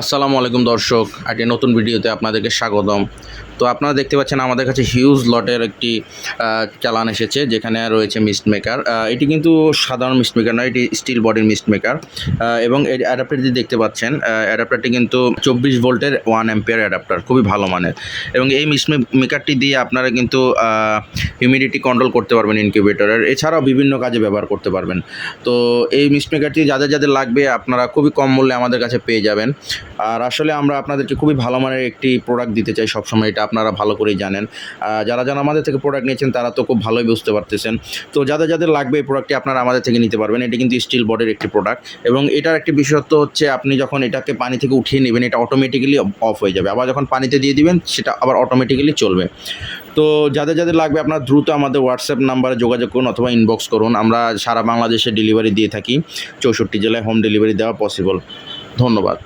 আসসালামু আলাইকুম দর্শক একটি নতুন ভিডিওতে আপনাদেরকে স্বাগতম। তো আপনারা দেখতে পাচ্ছেন আমাদের কাছে হিউজ লটের একটি চালান এসেছে যেখানে রয়েছে মিস্ট মেকার এটি কিন্তু সাধারণ মিস্ট মেকার নয়, এটি স্টিল বডির মিস্ট মেকার এবং এই অ্যাডাপ্টারটি দেখতে পাচ্ছেন অ্যাডাপ্টারটি কিন্তু চব্বিশ ভোল্টের ওয়ান অ্যাম্পিয়ার অ্যাডাপ্টার খুবই ভালো মানের। এবং এই মিস্ট মেকারটি দিয়ে আপনারা কিন্তু হিউমিডিটি কন্ট্রোল করতে পারবেন ইনকিউবেটরের এছাড়াও বিভিন্ন কাজে ব্যবহার করতে পারবেন। তো এই মিস্ট মেকারটি যাদের যাদের লাগবে আপনারা খুবই কম মূল্যে আমাদের কাছে পেয়ে যাবেন। আর আসলে আমরা আপনাদেরকে খুবই ভালো মানের একটি প্রোডাক্ট দিতে চাই সবসময়, এটা আপনারা ভালো করেই জানেন। যারা যারা আমাদের থেকে প্রোডাক্ট নিয়েছেন, তারা তো খুব ভালোই বুঝতে পারতেছেন। তো যাদের যাদের লাগবে এই প্রোডাক্টটি আপনারা আমাদের থেকে নিতে পারবেন। এটি কিন্তু স্টিল বডির একটি প্রোডাক্ট এবং এটার একটি বিশেষত্ব হচ্ছে আপনি যখন এটাকে পানি থেকে উঠিয়ে নেবেন, এটা অটোমেটিক্যালি অফ হয়ে যাবে। আবার যখন পানিতে দিয়ে দিবেন, সেটা আবার অটোমেটিক্যালি চলবে। তো যাদের যাদের লাগবে, আপনার দ্রুত আমাদের হোয়াটসঅ্যাপ নাম্বারে যোগাযোগ করুন অথবা ইনবক্স করুন। আমরা সারা বাংলাদেশে ডেলিভারি দিয়ে থাকি। চৌষট্টি জেলায় হোম ডেলিভারি দেওয়া পসিবল ধন্যবাদ।